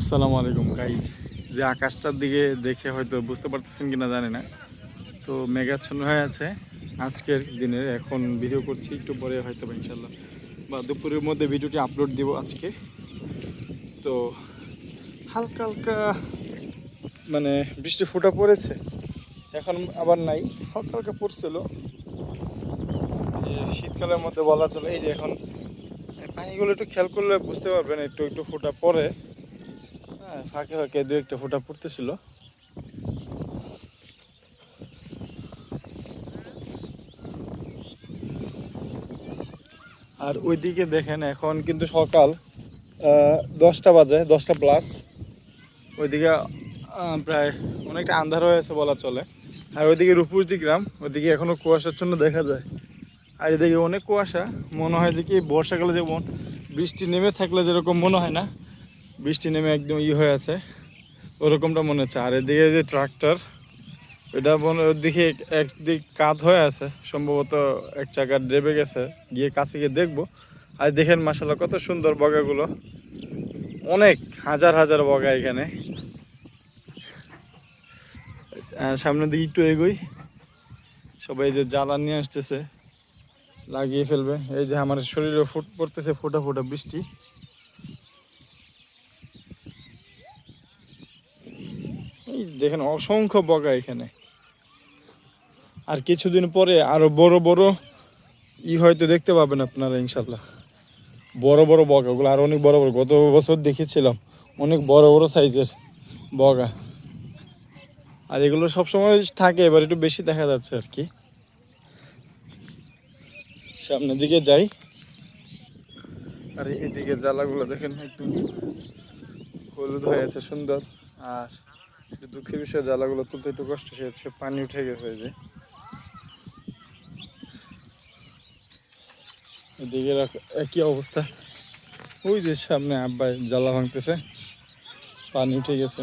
আসসালামু আলাইকুম গাইজ যে আকাশটার দিকে দেখে হয়তো বুঝতে পারতেছেন কিনা জানি না। তো মেঘাচ্ছন্ন হয়ে আছে। আজকের দিনে এখন ভিডিও করছি, একটু পরে হয়তো ইনশাল্লাহ। বা দুপুরের মধ্যে ভিডিওটি আপলোড দিব আজকে। তো হালকা হালকা মানে বৃষ্টি ফোঁটা পড়েছে। এখন আবার নাই, হালকা হালকা পড়ছিল। শীতকালের মধ্যে বলা চলে, এই যে এখন পানিগুলো একটু খেয়াল করলে বুঝতে পারবেন, একটু একটু ফোঁটা হ্যাঁ ফাঁকে ফাঁকে দু একটা ফোঁটা পড়তেছিল। আর ওইদিকে দেখেন এখন কিন্তু সকাল দশটা বাজে, দশটা প্লাস ওইদিকে প্রায় অনেকটা আন্ধার হয়ে আছে বলা চলে। আর ওইদিকে রূপসদি গ্রাম, ওইদিকে এখনও কুয়াশাচ্ছন্ন দেখা যায়। আর এদিকে অনেক কুয়াশা, মনে হয় যে কি বর্ষাকালে যেমন বৃষ্টি নেমে থাকলে যেরকম মনে হয় না বৃষ্টি নেমে একদম ই হয়ে আছে। ওরকমটা মনে হচ্ছে। আর এদিকে যে ট্রাক্টর, এটা মনে ওদিকে একদিক কাত হয়ে আছে। সম্ভবত এক চাকার ড্রেবে গেছে। গিয়ে কাছে গিয়ে দেখব। আর দেখেন মাসাল্লাহ কত সুন্দর বগাগুলো। অনেক, হাজার হাজার বগা এখানে। সামনের দিকে একটু এগোই। সবাই যে জ্বালা নিয়ে আসতেছে, লাগিয়ে ফেলবে। এই যে আমার শরীরে ফুট পড়তেছে, ফোটা ফোটা বৃষ্টি। দেখেন, অসংখ্য বগা এখানে। আর কিছুদিন পরে আরও বড় বড় ই হয়তো দেখতে পাবেন আপনারা ইনশাল্লাহ বড় বড় বগা, ওগুলো আর অনেক বড় বড়। গত বছর দেখেছিলাম, অনেক বড় বড় সাইজের বগা। আর এগুলো সবসময় থাকে, এবার একটু বেশি দেখা যাচ্ছে আর কি। সামনের দিকে যাই। আর এদিকে জ্বালাগুলো দেখেন একটু হলুদ হয়ে আছে, সুন্দর। আর দুঃখের বিষয় জ্বালাগুলো তুলতে একটু কষ্ট হচ্ছে পানি উঠে গেছে এই যে। এদিকে একই অবস্থা। ওই যে সামনে আব্বাই জ্বালা ভাঙতেছে, পানি উঠে গেছে।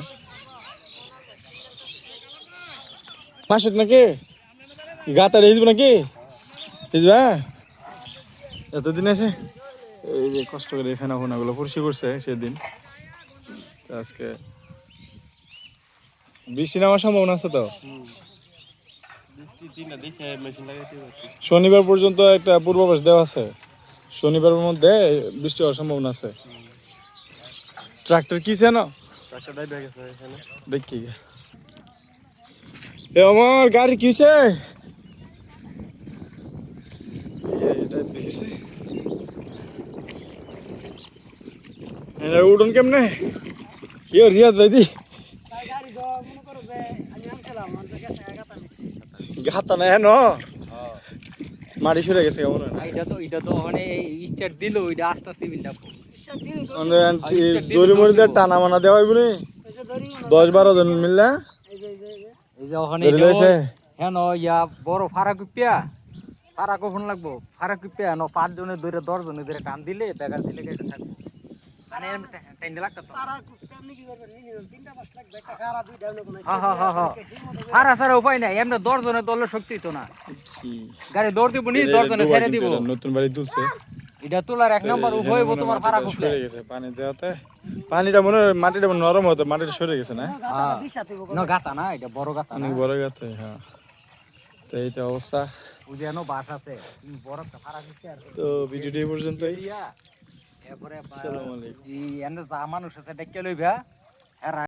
মাসুদ নাকি? গাতা রেজব নাকি? রেজবা এতদিন আছে এই যে কষ্ট করে ফেনা ফোনাগুলো পরিষ্কার করছে সেদিন। আজকে বৃষ্টি নামার সম্ভাবনা আছে তো? শনিবার পর্যন্ত একটা পূর্বাভাস দেওয়া আছে। শনিবারের মধ্যে বৃষ্টি হওয়ার সম্ভাবনা আছে। ট্রাক্টর কিছে না? দেখি। আমার গাড়ি কিছে? উঠুন কেমনে? কি রিয়াদ ভাইদি না হেন। মাটি সরে গেছে কেমন এটা তো এটা তো ওখানে স্টার্ট দিল ওইটা আস্তে আস্তে বিল্ড মানে দড়ি মরি দিয়ে টানা মানা দেওয়াই বলে দশ বারো জন মিললে? এই যে ওখানে হ্যাঁ ইয়া বড় ফারা কুপিয়া ফারা কখন লাগবো ফারা কুপিয়া ন পাঁচ জনে ধরে দশ জনে ধরে টান দিলে বেগার দিলে থাকবে। উপায় নাই। এমনি দশ জনে দলের শক্তি তো না। গাড়ি দৌড় দিব নি দশ জনে ছেড়ে দিব। নতুন বাড়ি তুলছে। এটা তোলার এক নম্বর উভয় তোমার ফারা সরে গেছে পানি দেওয়াতে। পানিটা মনে হয় মাটিটা মনে হয় নরম হতো মাটিটা সরে গেছে না? না গাতা না এটা বড় গাতা অনেক বড় গেছে হ্যাঁ। তো এইটা অবস্থা। তো ভিডিওটি পর্যন্তই। এরপরে এই এনে যা মানুষ আছে ডেকে লইবা। এরা